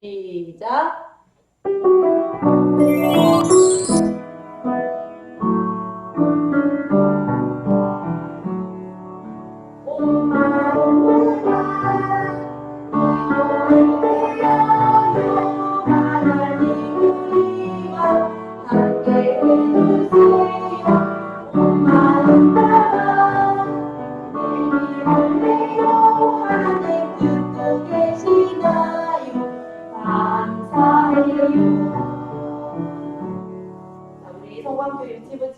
시작.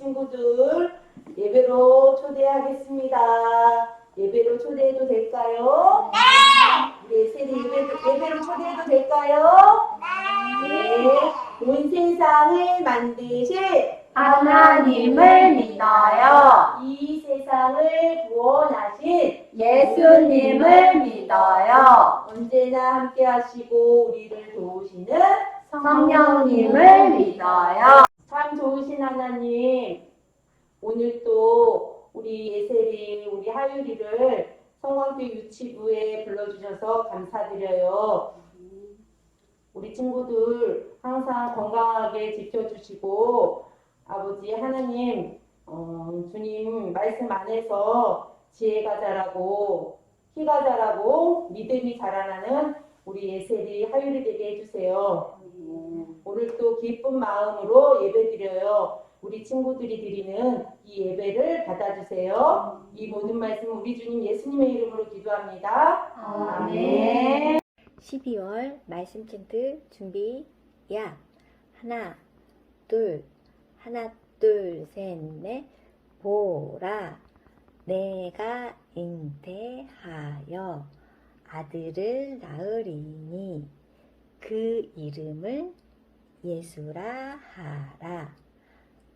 친구들 예배로 초대하겠습니다. 예배로 초대해도 될까요? 네. 우리 세리 예배, 예배로 초대해도 될까요? 네. 온 세상을 만드실 하나님을 믿어요. 이 세상을 구원하신 예수님을 믿어요. 언제나 함께 하시고 우리를 도우시는 성령님을 믿어요. 참 좋으신 하나님, 오늘 또 우리 예세리, 우리 하유리를 성광교 유치부에 불러주셔서 감사드려요. 우리 친구들 항상 건강하게 지켜주시고, 아버지 하나님, 어, 주님 말씀 안에서 지혜가 자라고, 키가 자라고, 믿음이 자라나는 우리 예세리 하유리 되게 해주세요. 오늘 또 기쁜 마음으로 예배 드려요. 우리 친구들이 드리는 이 예배를 받아주세요. 이 모든 말씀 우리 주님 예수님의 이름으로 기도합니다. 아멘. 12월 말씀 챈트 준비 야 하나 둘 하나 둘 셋 넷 보라 내가 잉태하여 아들을 낳으리니 그 이름을 예수라 하라.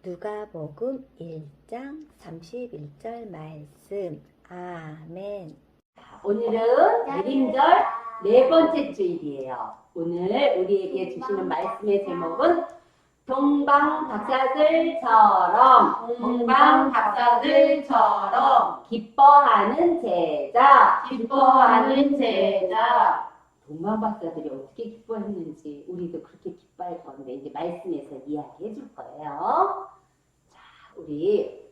누가복음 1장 31절 말씀. 아멘. 오늘은 예림절 네 번째 주일이에요. 오늘 우리에게 주시는 말씀의 제목은 동방 박사들처럼 동방 박사들처럼 기뻐하는 제자. 기뻐하는 제자 동방 박사들이 어떻게 기뻐했는지 우리도 그렇게 기뻐할 건데 이제 말씀에서 이야기해 줄 거예요. 자, 우리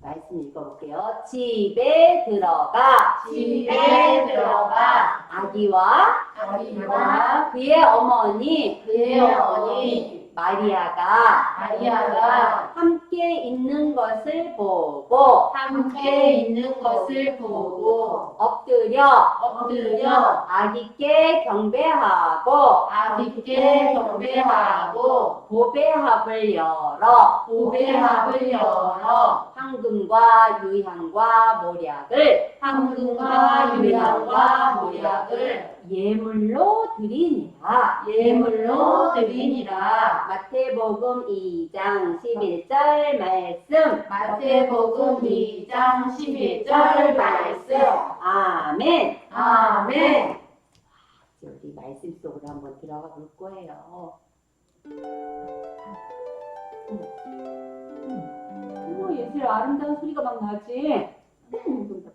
말씀 읽어볼게요. 집에 들어가 집에 들어가 아기와 아기와 그의 어머니 그의 어머니 마리아가 마리아가 함께 있는 것을 보고 함께 있는 것을 보고 엎드려 엎드려 아기께 경배하고 아기께 경배하고 보배합을 열어 보배합을 열어 황금과 유향과 모략을 황금과 유향과 모략을 예물로 드리니라. 예물로 드리니라. 마태복음 2장 11절 말씀. 마태복음 2장 11절 말씀. 아멘. 아멘. 이제 우리 말씀 속으로 한번 들어가 볼 거예요. 어머 예슬 아름다운 소리가 막 나지? 모두가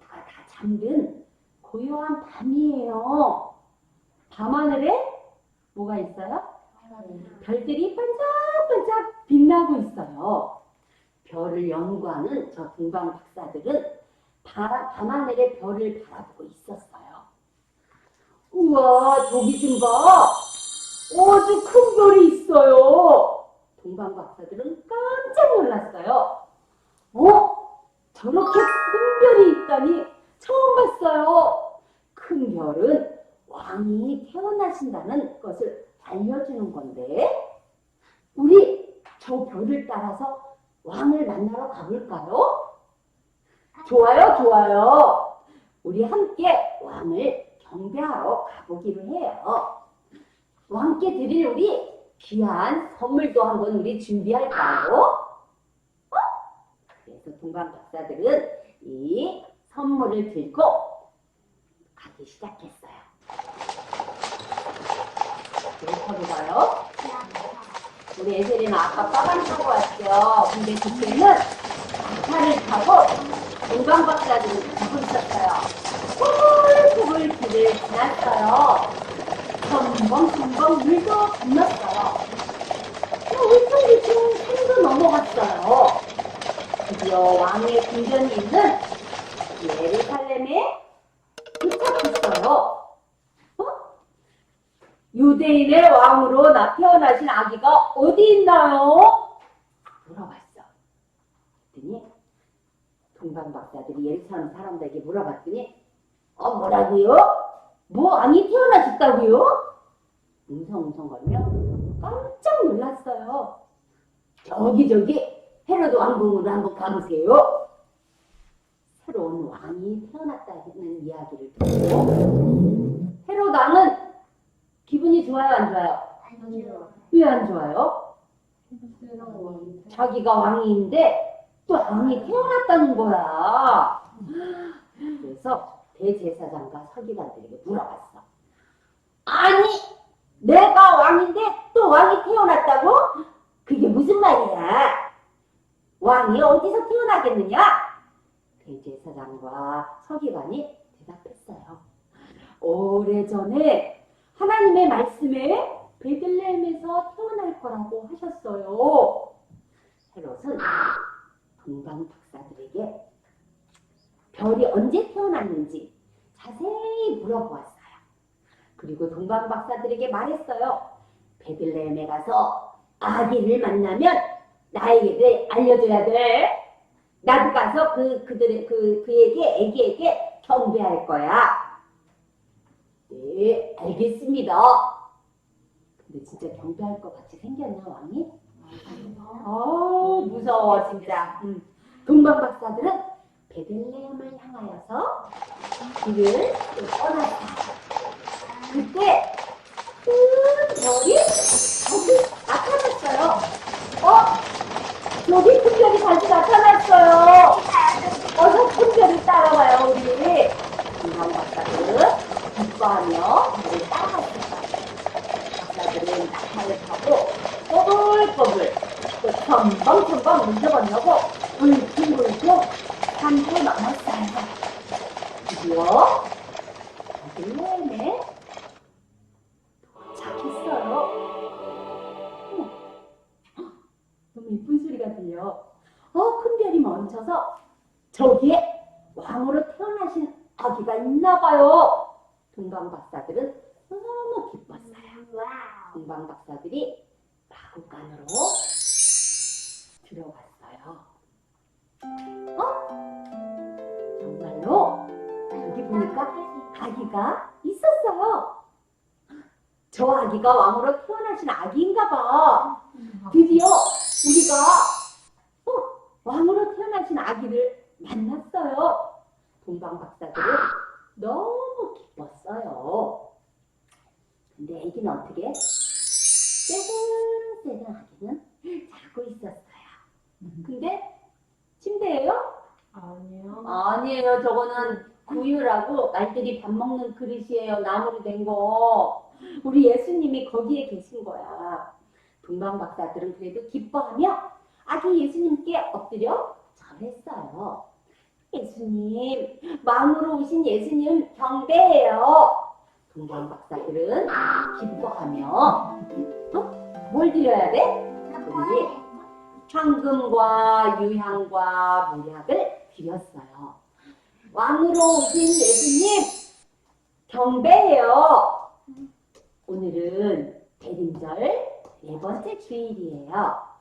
다 잠든 고요한 밤이에요 밤하늘에 뭐가 있어요? 별들이 반짝반짝 빛나고 있어요. 별을 연구하는 저 동방 박사들은 바- 밤하늘의 별을 바라보고 있었어요. 우와, 저기 좀 봐. 아주 큰 별이 있어요. 동방 박사들은 깜짝 놀랐어요. 어? 저렇게 큰 별이 있다니 처음 봤어요. 큰 별은 왕이 태어나신다는 것을 알려주는 건데, 우리 저 별을 따라서 왕을 만나러 가볼까요? 좋아요, 좋아요. 우리 함께 왕을 경배하러 가보기로 해요. 왕께 드릴 우리 귀한 선물도 한번 우리 준비할까요? 어? 그래서 동방 박사들은 이 선물을 들고 가기 시작했어요. 여기 봐요. 우리 에셀이는 아까 빠방 타고 왔죠. 근데 그때는 차를 타고 동방 박사들을 가고 있었어요. 꼬불꼬불 길을 지났어요. 물도 건넜어요. 울퉁불퉁 산도 넘어갔어요. 드디어 왕의 궁전이 있는 예루살렘에 도착했어요. 어? 유대인의 왕으로 나 태어나신 아기가 어디 있나요? 물어봤어. 그랬더니 동방 박사들이 예루살렘 사람들에게 물어봤더니 어 뭐라고요? 뭐 왕이 태어나셨다고요? 웅성웅성거리며 깜짝 놀랐어요. 저기 저기 헤로드 왕궁으로 한번 가보세요. 새로운 왕이 태어났다는 이야기를 듣고 헤로드 왕은 기분이 좋아요 안 좋아요? 왜 안 좋아요? 자기가 왕인데 또 왕이 태어났다는 거야. 그래서 대제사장과 서기관들에게 물어봤어. 아니, 내가 왕인데 또 왕이 태어났다고? 그게 무슨 말이야? 왕이 어디서 태어나겠느냐? 대제사장과 서기관이 대답했어요. 오래전에 하나님의 말씀에 베들레헴에서 태어날 거라고 하셨어요. 헤롯은 동방 박사들에게 별이 언제 태어났는지 자세히 물어보았어요. 그리고 동방 박사들에게 말했어요. 베들레헴에 가서 아기를 만나면 나에게 알려줘야 돼. 나도 가서 그 그들의 그 그에게 아기에게 경배할 거야. 네, 알겠습니다. 근데 진짜 경배할 것 같이 생겼나 왕이? 어 무서워 진짜. 음. 동방 박사들은 베들레헴을 향하여서 길을 떠났어요. 그때 큰 별이 다시 나타났어요. 어? 여기 큰 별이 다시 나타났어요. 어서 큰 별을 따라와요 우리. 동방 박사들은 기뻐하며 별을 따라갔어요. 박사들은 낙타를 타고 꼬불꼬불 또 첨벙첨벙 문제 건너고 울퉁불퉁 산도 넘었어요. 드디어 도착했어요. 어머, 헉, 너무 예쁜 소리가 들려. 어, 큰 별이 멈춰서 저기에 왕으로 태어나신 아기가 있나 봐요. 동방 박사들은 너무 기뻤어요. 동방 박사들이 마구간으로 들어갔어요. 어? 정말로 여기 보니까 아기가 있었어요. 저 아기가 왕으로 태어나신 아기인가 봐. 드디어 우리가 어, 왕으로 태어나신 아기를 만났어요. 동방 박사들은 너무 기뻤어요. 근데 아기는 어떻게? 쎄근쎄근 아기는 자고 있었어요. 근데 침대예요? 아니요. 아니에요. 저거는 구유라고 날들이 밥 먹는 그릇이에요. 나무로 된 거. 우리 예수님이 거기에 계신 거야. 동방 박사들은 그래도 기뻐하며 아기 예수님께 엎드려 절했어요. 예수님, 마음으로 오신 예수님 경배해요. 동방 박사들은 기뻐하며 어? 뭘 드려야 돼? 우리 황금과 유향과 물약을 드렸어요. 왕으로 오신 예수님 경배해요. 오늘은 대림절 네 번째 주일이에요. 자,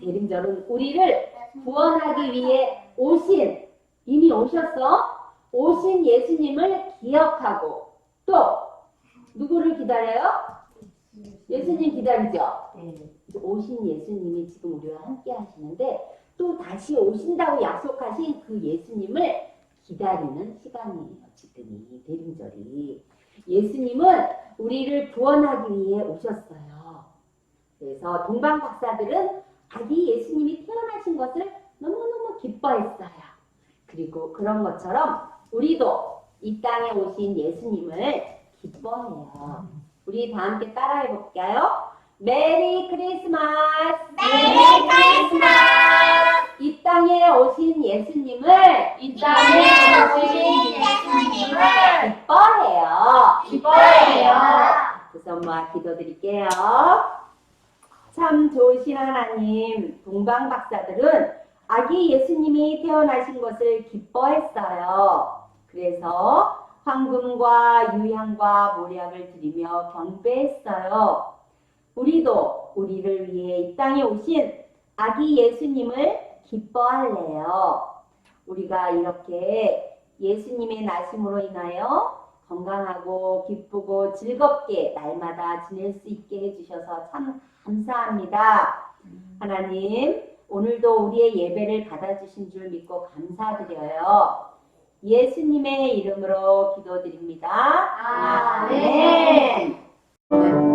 대림절은 우리를 구원하기 위해 오신 이미 오셨어? 오신 예수님을 기억하고 또 누구를 기다려요? 예수님 기다리죠. 네. 오신 예수님이 지금 우리와 함께 하시는데 또 다시 오신다고 약속하신 그 예수님을 기다리는 시간이에요. 지금 이 대림절이. 예수님은 우리를 구원하기 위해 오셨어요. 그래서 동방 박사들은 아기 예수님이 태어나신 것을 너무너무 기뻐했어요. 그리고 그런 것처럼 우리도 이 땅에 오신 예수님을 기뻐해요. 우리 다 함께 따라해 볼까요? 메리 크리스마스! 메리 크리스마스! 이 땅에 오신 예수님을 이 땅에 오신 예수님을 기뻐해요. 기뻐해요. 그래서 엄마 기도드릴게요. 참 좋으신 하나님, 동방 박사들은 아기 예수님이 태어나신 것을 기뻐했어요. 그래서 황금과 유향과 모략을 드리며 경배했어요. 우리도 우리를 위해 이 땅에 오신 아기 예수님을 기뻐할래요. 우리가 이렇게 예수님의 나심으로 인하여 건강하고 기쁘고 즐겁게 날마다 지낼 수 있게 해주셔서 참 감사합니다. 하나님, 오늘도 우리의 예배를 받아주신 줄 믿고 감사드려요. 예수님의 이름으로 기도드립니다. 아멘. 하나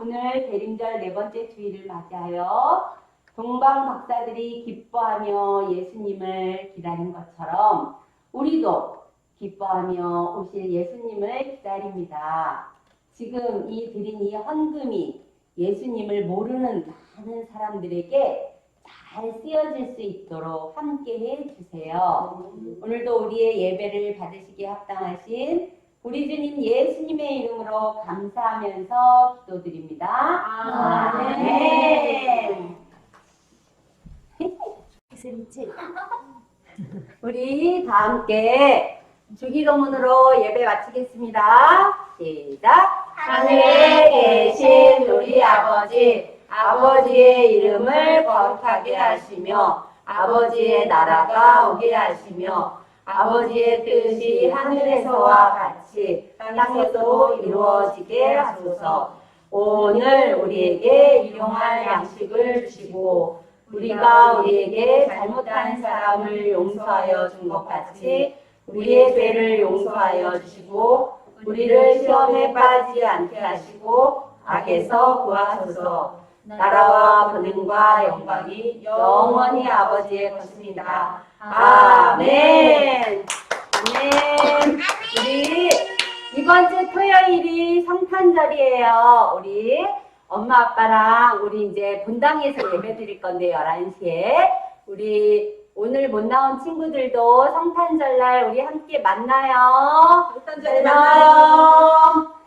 오늘 대림절 네 번째 주일을 맞이하여 동방 박사들이 기뻐하며 예수님을 기다린 것처럼 우리도 기뻐하며 오실 예수님을 기다립니다. 지금 이 드린 이 헌금이 예수님을 모르는 많은 사람들에게 잘 쓰여질 수 있도록 함께 해 주세요. 오늘도 우리의 예배를 받으시기에 합당하신 우리 주님 예수님의 이름으로 감사하면서 기도드립니다. 아멘. 우리 다 함께 주기도문으로 예배 마치겠습니다. 시작. 하늘에 계신 우리 아버지, 아버지의 이름을 거룩하게 하시며, 아버지의 나라가 오게 하시며, 아버지의 뜻이 하늘에서와 같이 땅에서도 이루어지게 하소서. 오늘 우리에게 일용할 양식을 주시고, 우리가 우리에게 잘못한 사람을 용서하여 준 것 같이 우리의 죄를 용서하여 주시고 우리를 시험에 빠지지 않게 하시고 악에서 구하소서 나라와 권능과 영광이 영원히 아버지의 것입니다. 아멘. 아멘. 우리 이번 주 토요일이 성탄절이에요. 우리 엄마 아빠랑 우리 이제 본당에서 예배 드릴 건데 11시에 우리 오늘 못 나온 친구들도 성탄절 날 우리 함께 만나요. 성탄절에 만나요.